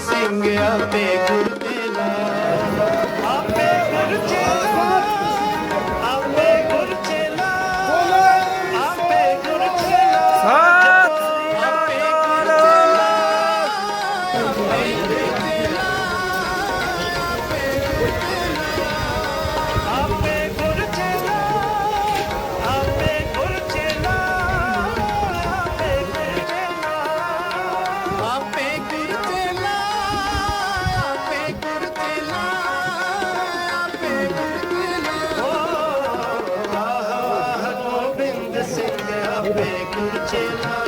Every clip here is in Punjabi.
ਸਿੰਘ ਆਪੇ Bekçiler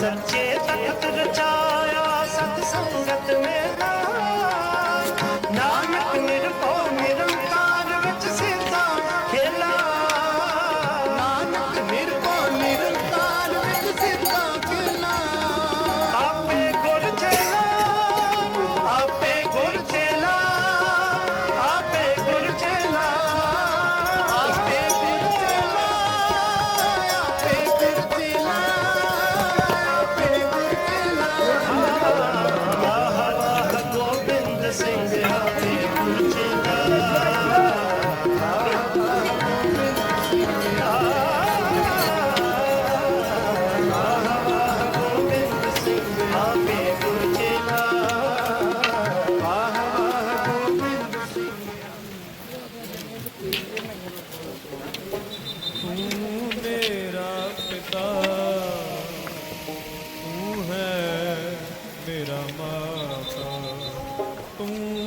ਸੱਚੇ ਤਖਤ ਰਚਾਇਆ ਸਤ ਸੰਗਤ ਮੇਰਾ। ਤੂੰ ਹੈ ਮੇਰਾ ਮਾਤਾ ਤੂੰ